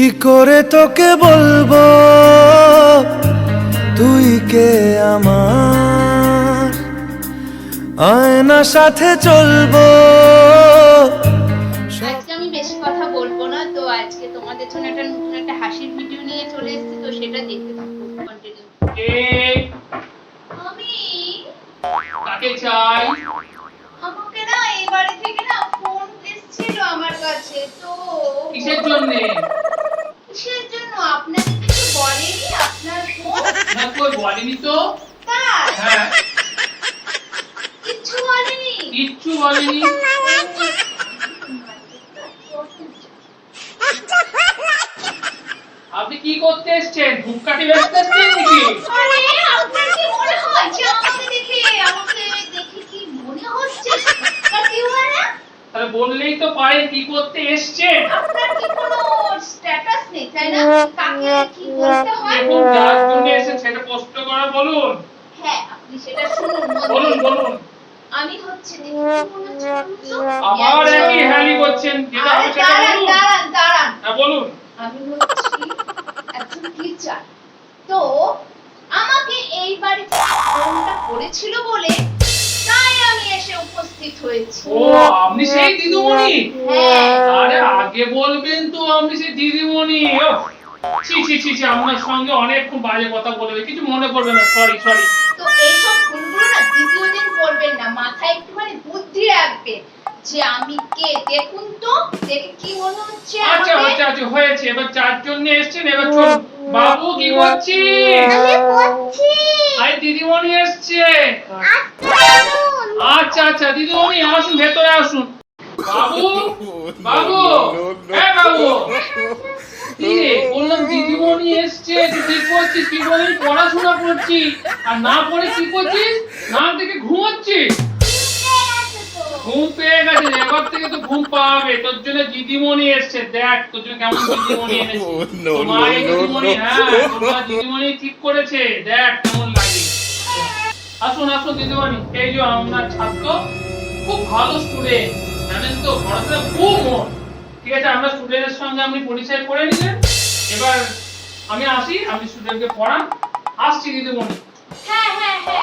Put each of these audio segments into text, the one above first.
কি করে তোকে বলব? তুই কে আমার? আয়না সাথে চলবো। আজকে আমি বেশি কথা বলব না তো আজকে তোমাদের জন্য একটা নতুন একটা হাসির ভিডিও নিয়ে চলে এসেছি তো সেটা দেখতে থাকো কন্টিনিউ আমি কাকে চাই? আমাকে না এই বাড়ি থেকে না ফোন এসেছিল আমার কাছে তো কিসের জন্য? বলেনি তো? হ্যাঁ। কিচ্ছু বলেনি। কিচ্ছু বলেনি। আপনি কি করতে এসছেন? ধূপকাঠি ব্যস্ত এসছেন নাকি? আপনার কি মনে হচ্ছে আমাকে দেখে? আমাকে দেখে কি মনে হচ্ছে? তা কি বলে তাহলে বললেই তো পারেন কি করতে এসছেন। আপনার কি কোনো স্ট্যাটাস নেই তাই না? কাকে কি বলতে হয়? যার জন্য এসেছেন সেটা পোস্ট করা বলুন। হ্যাঁ আপনি সেটা শুনুন বলুন বলুন। আমি হচ্ছে আমার মনে হচ্ছে একই হ্যালি করছেন যেটা আরে ও আপনি সেই দিদিমণি? হ্যাঁ আরে আগে বলবেন তো আপনি সেই দিদিমণি। ছি ছি ছি ছি আপনার সঙ্গে অনেকক্ষণ বাজে কথা বলবে কিছু মনে করবে না সরি সরি তো এইসব ভুলগুলো না দ্বিতীয় দিন করবেন না মাথায় একটুখানি বুদ্ধি রাখবেন যে আমি কে? দেখুন তো দেখে কি মনে হচ্ছে আচ্ছা আচ্ছা আচ্ছা হয়েছে। এবার চার জন্য এসছেন এবার চলুন। বাবু কি করছিস? আমি করছি। আরে দিদিমণি এসছে। আচ্ছা আচ্ছা আচ্ছা দিদিমণি আসুন ভেতরে আসুন। বাবু বাবু হ্যাঁ বাবু। বললাম দিদিমণি এসছে তুই কি করছিস কি বলি পড়াশোনা করছি। আর না পড়ে কি করছিস? না থেকে ঘুমাচ্ছিস? ঘুম পেয়ে গেছে এবার থেকে তো ঘুম পাবে। তোর জন্য দিদিমণি এসছে দেখ তোর জন্য কেমন দিদিমণি এনেছে। তোমার দিদিমণি হ্যাঁ তোমার দিদিমণি ঠিক করেছে দেখ কেমন লাগে। আসুন আসুন, দিদিমণি। এই যে আপনার ছাত্র, খুব ভালো স্টুডেন্ট জানেন তো, পড়াশোনা খুব মন। ঠিক আছে, আমরা স্টুডেন্টের সঙ্গে আপনি পরিচয় করে নিলেন। এবার আমি আসি আপনি স্টুডেন্টকে পড়ান আসছি, দিদিমণি। হ্যাঁ হ্যাঁ হ্যাঁ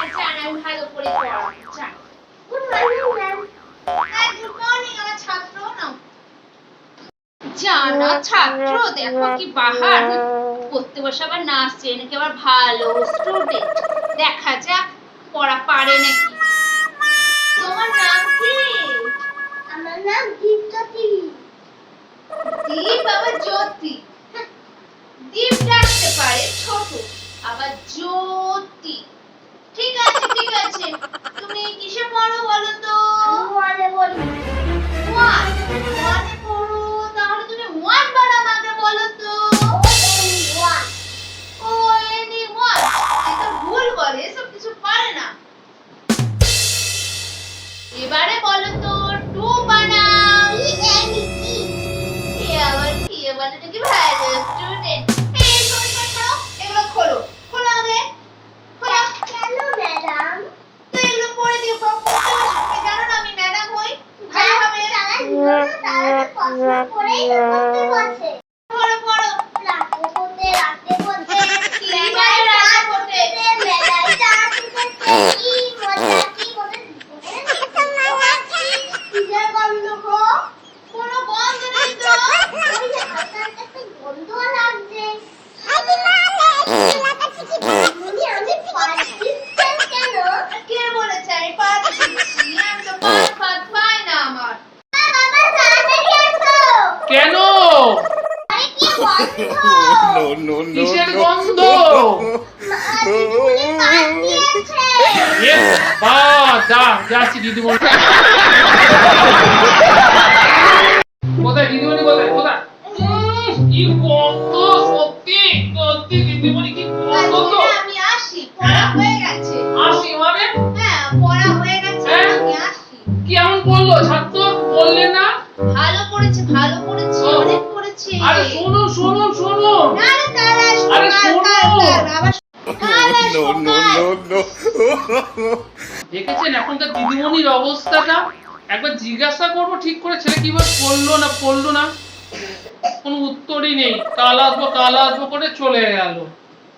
দেখা যাক। পড়া পারে নাকি? তোমার নাম কি? আমার নাম দীপ্ততি। দীপ আবার জ্যোতি। দীপ ডাকতে পারে ছোট আবার জ্যোতি। ঠিক আছে ঠিক আছে। তুমি কিসে পড়ো বলো তো? মনে বলি ওয়ান ওয়ানে পড়ো। তাহলে তুমি ওয়ান বার আমাকে বলো তো। ওয়ান ও এনি ওয়ান এটা ভুল বলে পারে না। এবারে বলো তো টু বানাও। এ আবার কি? বলে নাকি ভালো স্টুডেন্ট এই শোনো শোনো এগুলো খোলো। খোলো আগে। খোলো। কেন ম্যাডাম তো এগুলো পড়ে দিও পড়তে জানো না আমি ম্যাডাম হই। ভালোভাবে তারা তারা তো কষ্ট করেই তো করতে বসে পড়ো পড়ো রাতে পড়তে রাতে পড়তে কি মানে রাতে পড়তে? মেলায় চালাতে কি মজা কি করে কিসের গন্ধ গো কোনো বন্ধ নেই তো ওই যে হাতার একটা গন্ধ লাগছে আমি না আমি আমি পাচ্ছি কেন কে বলেছে আমি পাত দিচ্ছি আমি তো পাত পাত পাই না আমার বাবা তাড়াতাড়ি আসো কেন আরে কি গন্ধ no, no, no, কিসের no. গন্ধ বা যা যাচ্ছি দিদিমণি no, no, no, no. দেখেছেন এখনকার দিদিমণির অবস্থাটা? একবার জিজ্ঞাসা করব ঠিক করে ছেলে কীভাবে পড়ল না পড়ল না? কোনো উত্তরই নেই। কাল আসব কাল আসব করে চলে গেল।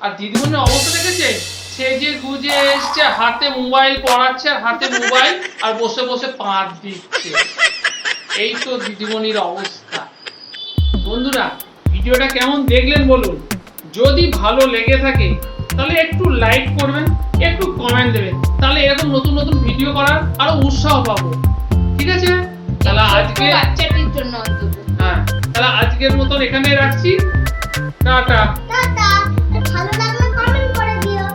আর দিদিমণির অবস্থা দেখেছে? সেজে গুজে এসছে হাতে মোবাইল পড়াচ্ছে আর হাতে মোবাইল আর বসে বসে পাঁচ দিচ্ছে। এই তো দিদিমণির অবস্থা। বন্ধুরা ভিডিওটা কেমন দেখলেন বলুন? যদি ভালো লেগে থাকে তাহলে একটু লাইক করবেন একটু কমেন্ট দেবেন। তাহলে এরকম নতুন নতুন ভিডিও করার আরও উৎসাহ পাবো। ঠিক আছে? তাহলে আজকে বাচ্চাটির জন্য হ্যাঁ তাহলে আজকের মতন এখানে রাখছি। টাটা। টাটা। ভালো লাগলে কমেন্ট করে দিও।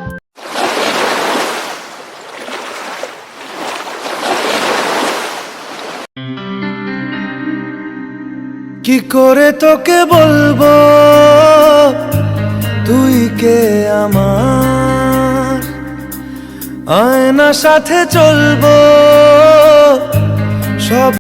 কি করে তোকে বলব? আয়না সাথে চলবো। সব